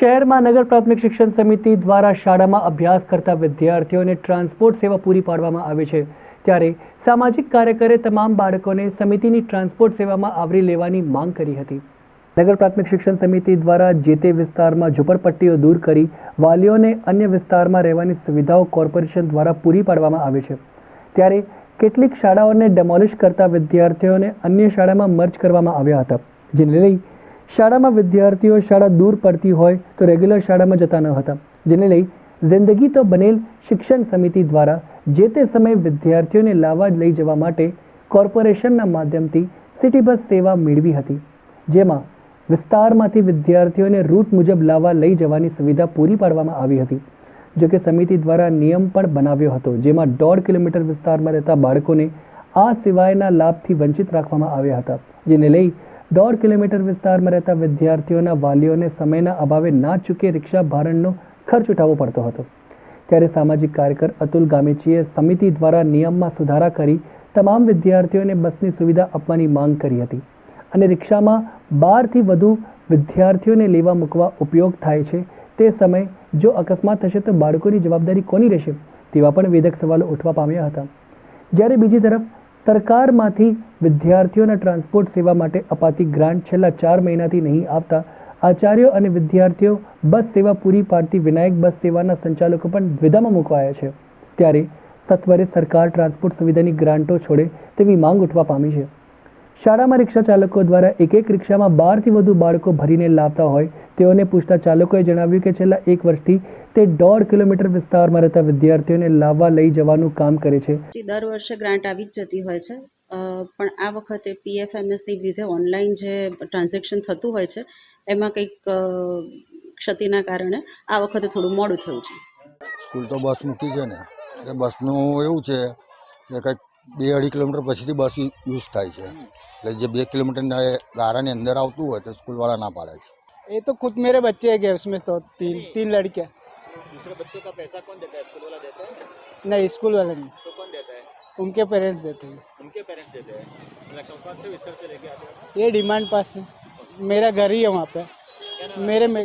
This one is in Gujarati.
શહેરમાં નગર પ્રાથમિક શિક્ષણ સમિતિ દ્વારા શાળામાં અભ્યાસ કરતા વિદ્યાર્થીઓને ટ્રાન્સપોર્ટ સેવા પૂરી પાડવામાં આવે છે. ત્યારે સામાજિક કાર્યકરે તમામ બાળકોને સમિતિની ટ્રાન્સપોર્ટ સેવામાં આવરી લેવાની માંગ કરી હતી. નગર પ્રાથમિક શિક્ષણ સમિતિ દ્વારા જે તે વિસ્તારમાં ઝૂંપડપટ્ટીઓ દૂર કરી વાલીઓને અન્ય વિસ્તારમાં રહેવાની સુવિધાઓ કોર્પોરેશન દ્વારા પૂરી પાડવામાં આવે છે. ત્યારે કેટલીક શાળાઓને ડેમોલિશ કરતા વિદ્યાર્થીઓને અન્ય શાળામાં મર્જ કરવામાં આવ્યા હતા, જેને લઈ શાળામાં વિદ્યાર્થીઓ શાળા દૂર પડતી હોય તો રેગ્યુલર શાળામાં જતા ન હતા. જેને લઈ જિંદગી તો બનેલ શિક્ષણ સમિતિ દ્વારા જે તે સમયે વિદ્યાર્થીઓને લાવવા લઈ જવા માટે કોર્પોરેશનના માધ્યમથી સિટી બસ સેવા મેળવી હતી. જેમાં વિસ્તારમાંથી વિદ્યાર્થીઓને રૂટ મુજબ લાવવા લઈ જવાની સુવિધા પૂરી પાડવામાં આવી હતી. જો કે સમિતિ દ્વારા નિયમ પણ બનાવ્યો હતો, જેમાં દોઢ કિલોમીટર વિસ્તારમાં રહેતા બાળકોને આ સિવાયના લાભથી વંચિત રાખવામાં આવ્યા હતા. જેને લઈ દોઢ કિલોમીટર વિસ્તારમાં રહેતા વિદ્યાર્થીઓના વાલીઓને સમયના અભાવે ના ચૂકે રિક્ષા ભારણનો ખર્ચ ઉઠાવવો પડતો હતો. ત્યારે સામાજિક કાર્યકર અતુલ ગામેચીએ સમિતિ દ્વારા નિયમમાં સુધારા કરી તમામ વિદ્યાર્થીઓને બસની સુવિધા આપવાની માંગ કરી હતી. અને રિક્ષામાં બારથી વધુ વિદ્યાર્થીઓને લેવા મૂકવા ઉપયોગ થાય છે તે સમયે જો અકસ્માત થશે તો બાળકોની જવાબદારી કોની રહેશે તેવા પણ વેધક સવાલો ઉઠવા પામ્યા હતા. જ્યારે બીજી તરફ સરકારમાંથી વિદ્યાર્થીઓના ટ્રાન્સપોર્ટ સેવા માટે અપાતી ગ્રાન્ટ છેલ્લા ચાર મહિનાથી નહીં આવતા આચાર્યો અને વિદ્યાર્થીઓ બસ સેવા પૂરી પાડતી વિનાયક બસ સેવાના સંચાલકો પણ દ્વિધામાં મુકવાયા છે. ત્યારે સત્વરે સરકાર ટ્રાન્સપોર્ટ સુવિધાની ગ્રાન્ટો છોડે તેવી માંગ ઉઠવા પામી છે. શાળામાં રિક્ષા ચાલકો દ્વારા એક એક રિક્ષામાં બારથી વધુ બાળકો ભરીને લાવતા હોય તેઓને પૂછતા ચાલકોએ જણાવ્યું કે છેલ્લા એક વર્ષથી તે દોઢ કિલોમીટર વિસ્તારમાં રહેતા વિદ્યાર્થીઓને લાવવા લઈ જવાનું કામ કરે છે જે દર વર્ષે ગ્રાન્ટ આવી જ જતી હોય છે અ, પણ આ વખતે પીએફએમએસની લીધે ઓનલાઈન જે ટ્રાન્ઝેક્શન થતું હોય છે એમાં કંઈક અ, ક્ષતિના કારણે આ વખતે થોડું મોડું થયું છે સ્કૂલ તો બસ મૂકી છે ને એટલે બસનું એવું છે કે કંઈક બે અઢી કિલોમીટર પછીથી બસ યુઝ થાય છે એટલે જે બે કિલોમીટરના એ ગારાની અંદર આવતું હોય તો સ્કૂલવાળા ના પાડે છે ये तो खुद मेरे बच्चे हैं उसमें तो तीन तीन लड़के दूसरे बच्चों का पैसा कौन देता है? स्कूल वाला देता है? नहीं स्कूल वाले नहीं। तो कौन देता है? उनके पेरेंट्स देते हैं। उनके पेरेंट्स देते हैं। मतलब कौन कौन से से लेके आते हो? ये डिमांड पास है। मेरा घर ही है वहाँ पे। मेरे में